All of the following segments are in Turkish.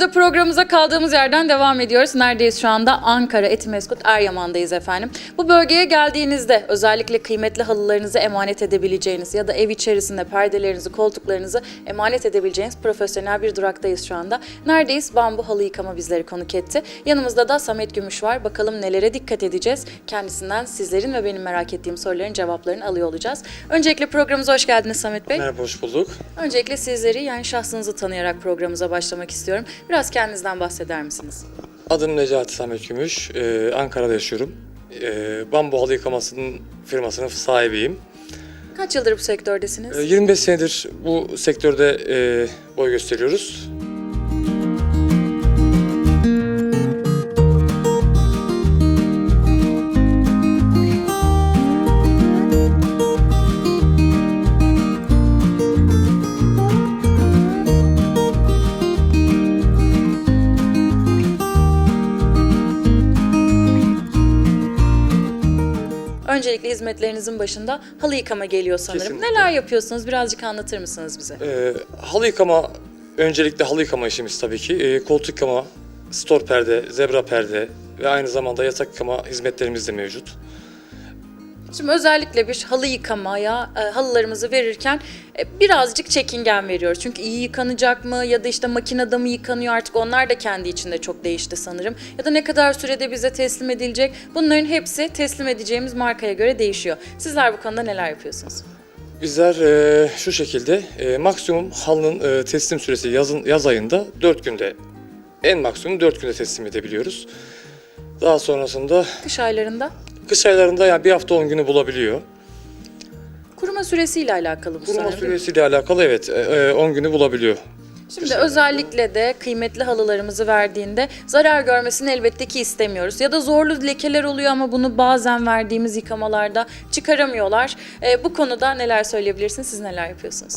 arada programımıza kaldığımız yerden devam ediyoruz. Neredeyiz şu anda? Ankara, Etimeskut, Eryaman'dayız efendim. Bu bölgeye geldiğinizde özellikle kıymetli halılarınızı emanet edebileceğiniz ya da ev içerisinde perdelerinizi, koltuklarınızı emanet edebileceğiniz profesyonel bir duraktayız şu anda. Neredeyiz? Bambu Halı Yıkama bizleri konuk etti. Yanımızda da Samet Gümüş var. Bakalım nelere dikkat edeceğiz? Kendisinden sizlerin ve benim merak ettiğim soruların cevaplarını alıyor olacağız. Öncelikle programımıza hoş geldiniz Samet Bey. Merhaba, hoş bulduk. Öncelikle sizleri yani şahsınızı tanıyarak programımıza başlamak istiyorum. Biraz kendinizden bahseder misiniz? Adım Necati Samet Gümüş, Ee, Ankara'da yaşıyorum. Ee, Bambu halı yıkamasının firmasının sahibiyim. Kaç yıldır bu sektördesiniz? Ee, 25 senedir bu sektörde e, boy gösteriyoruz. Öncelikle hizmetlerinizin başında halı yıkama geliyor sanırım. Kesinlikle. Neler yapıyorsunuz? Birazcık anlatır mısınız bize? Ee, halı yıkama, öncelikle halı yıkama işimiz tabii ki. Ee, koltuk yıkama, stor perde, zebra perde ve aynı zamanda yatak yıkama hizmetlerimiz de mevcut. Şimdi özellikle bir halı yıkamaya e, halılarımızı verirken e, birazcık çekingen veriyoruz. Çünkü iyi yıkanacak mı ya da işte makinede mi yıkanıyor artık onlar da kendi içinde çok değişti sanırım. Ya da ne kadar sürede bize teslim edilecek bunların hepsi teslim edeceğimiz markaya göre değişiyor. Sizler bu konuda neler yapıyorsunuz? Bizler e, şu şekilde e, maksimum halının e, teslim süresi yazın yaz ayında 4 günde en maksimum 4 günde teslim edebiliyoruz. Daha sonrasında Kış aylarında kış aylarında yani bir hafta 10 günü bulabiliyor. kuruma süresiyle alakalı bu Kuruma sanırım. süresiyle alakalı evet e, e, 10 günü bulabiliyor. Şimdi özellikle de kıymetli halılarımızı verdiğinde zarar görmesini elbette ki istemiyoruz. Ya da zorlu lekeler oluyor ama bunu bazen verdiğimiz yıkamalarda çıkaramıyorlar. Ee, bu konuda neler söyleyebilirsiniz? Siz neler yapıyorsunuz?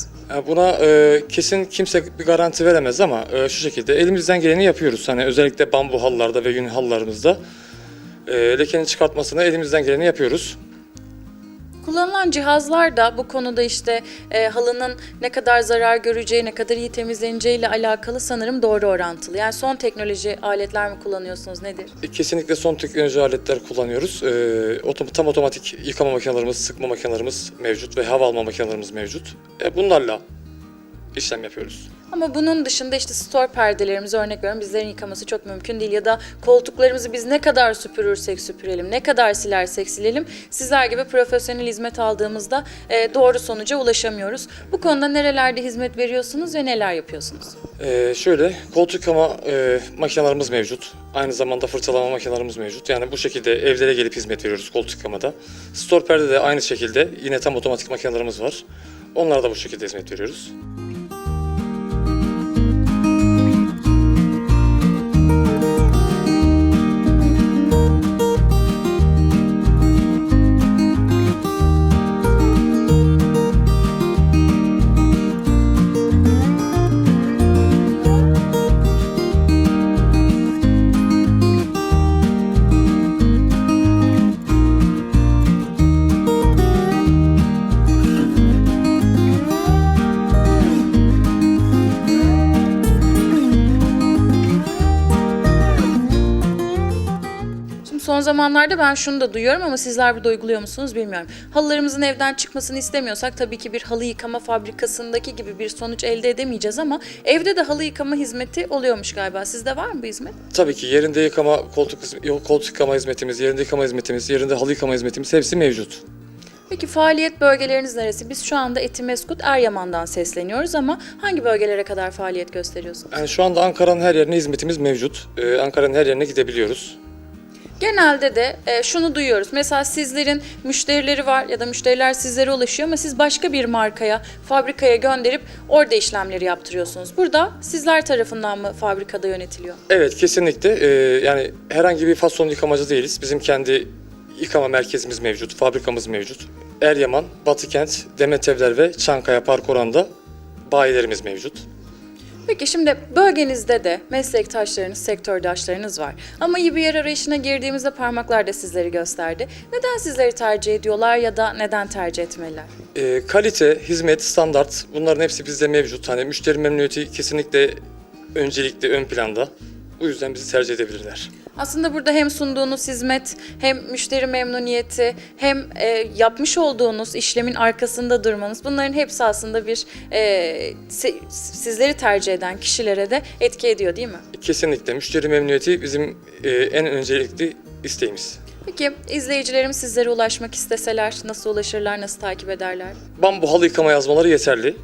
Buna e, kesin kimse bir garanti veremez ama e, şu şekilde elimizden geleni yapıyoruz. Hani özellikle bambu halılarda ve yün halılarımızda e, lekenin çıkartmasına elimizden geleni yapıyoruz. Kullanılan cihazlar da bu konuda işte e, halının ne kadar zarar göreceği, ne kadar iyi temizleneceği ile alakalı sanırım doğru orantılı. Yani son teknoloji aletler mi kullanıyorsunuz nedir? E, Kesinlikle son teknoloji aletler kullanıyoruz. E, otom- tam otomatik yıkama makinelerimiz, sıkma makinelerimiz mevcut ve hava alma makinelerimiz mevcut. E, bunlarla işlem yapıyoruz. Ama bunun dışında işte store perdelerimizi örnek veriyorum bizlerin yıkaması çok mümkün değil ya da koltuklarımızı biz ne kadar süpürürsek süpürelim, ne kadar silersek silelim sizler gibi profesyonel hizmet aldığımızda e, doğru sonuca ulaşamıyoruz. Bu konuda nerelerde hizmet veriyorsunuz ve neler yapıyorsunuz? E, şöyle koltuk yıkama e, makinelerimiz mevcut. Aynı zamanda fırçalama makinelerimiz mevcut. Yani bu şekilde evlere gelip hizmet veriyoruz koltuk yıkamada. Store perde de aynı şekilde yine tam otomatik makinelerimiz var. Onlara da bu şekilde hizmet veriyoruz. Zamanlarda ben şunu da duyuyorum ama sizler burada uyguluyor musunuz bilmiyorum. Halılarımızın evden çıkmasını istemiyorsak tabii ki bir halı yıkama fabrikasındaki gibi bir sonuç elde edemeyeceğiz ama evde de halı yıkama hizmeti oluyormuş galiba. Sizde var mı bu hizmet? Tabii ki yerinde yıkama, koltuk, koltuk yıkama hizmetimiz, yerinde yıkama hizmetimiz, yerinde halı yıkama hizmetimiz hepsi mevcut. Peki faaliyet bölgeleriniz neresi? Biz şu anda Etimeskut, Eryaman'dan sesleniyoruz ama hangi bölgelere kadar faaliyet gösteriyorsunuz? Yani şu anda Ankara'nın her yerine hizmetimiz mevcut. Ee, Ankara'nın her yerine gidebiliyoruz. Genelde de e, şunu duyuyoruz. Mesela sizlerin müşterileri var ya da müşteriler sizlere ulaşıyor ama siz başka bir markaya, fabrikaya gönderip orada işlemleri yaptırıyorsunuz. Burada sizler tarafından mı fabrikada yönetiliyor? Evet kesinlikle. Ee, yani herhangi bir fason yıkamacı değiliz. Bizim kendi yıkama merkezimiz mevcut, fabrikamız mevcut. Eryaman, Batıkent, Demetevler ve Çankaya Park Oran'da bayilerimiz mevcut. Peki şimdi bölgenizde de meslektaşlarınız, sektördaşlarınız var. Ama iyi bir yer arayışına girdiğimizde parmaklar da sizleri gösterdi. Neden sizleri tercih ediyorlar ya da neden tercih etmeliler? Ee, kalite, hizmet, standart bunların hepsi bizde mevcut. Hani müşteri memnuniyeti kesinlikle öncelikli ön planda. Bu yüzden bizi tercih edebilirler. Aslında burada hem sunduğunuz hizmet, hem müşteri memnuniyeti, hem e, yapmış olduğunuz işlemin arkasında durmanız bunların hepsi aslında bir e, si- sizleri tercih eden kişilere de etki ediyor değil mi? Kesinlikle müşteri memnuniyeti bizim e, en öncelikli isteğimiz. Peki izleyicilerimiz sizlere ulaşmak isteseler nasıl ulaşırlar, nasıl takip ederler? Bambu halı yıkama yazmaları yeterli.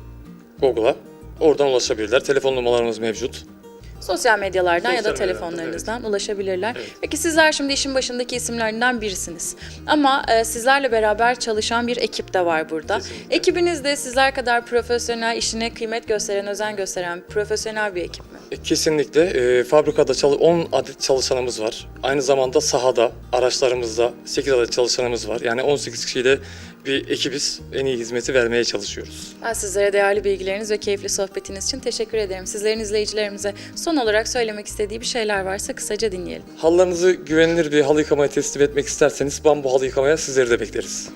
Google'a. Oradan ulaşabilirler. Telefon numaralarımız mevcut. Sosyal medyalardan ya da Sosyal telefonlarınızdan ulaşabilirler. Evet. Peki sizler şimdi işin başındaki isimlerinden birisiniz. Ama e, sizlerle beraber çalışan bir ekip de var burada. Kesinlikle. Ekibiniz de sizler kadar profesyonel, işine kıymet gösteren, özen gösteren profesyonel bir ekip mi? E, Kesinlikle. E, fabrikada çalı 10 adet çalışanımız var. Aynı zamanda sahada, araçlarımızda 8 adet çalışanımız var. Yani 18 kişiyle bir ekibiz. En iyi hizmeti vermeye çalışıyoruz. Ben sizlere değerli bilgileriniz ve keyifli sohbetiniz için teşekkür ederim. Sizlerin izleyicilerimize son olarak söylemek istediği bir şeyler varsa kısaca dinleyelim. Halılarınızı güvenilir bir halı yıkamaya teslim etmek isterseniz bambu halı yıkamaya sizleri de bekleriz.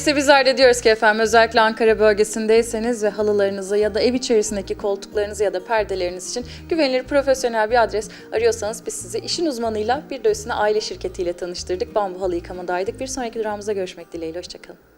Öyleyse bizler de diyoruz ki efendim özellikle Ankara bölgesindeyseniz ve halılarınızı ya da ev içerisindeki koltuklarınızı ya da perdeleriniz için güvenilir profesyonel bir adres arıyorsanız biz sizi işin uzmanıyla bir de aile şirketiyle tanıştırdık. Bambu halı yıkamadaydık. Bir sonraki durağımızda görüşmek dileğiyle. Hoşçakalın.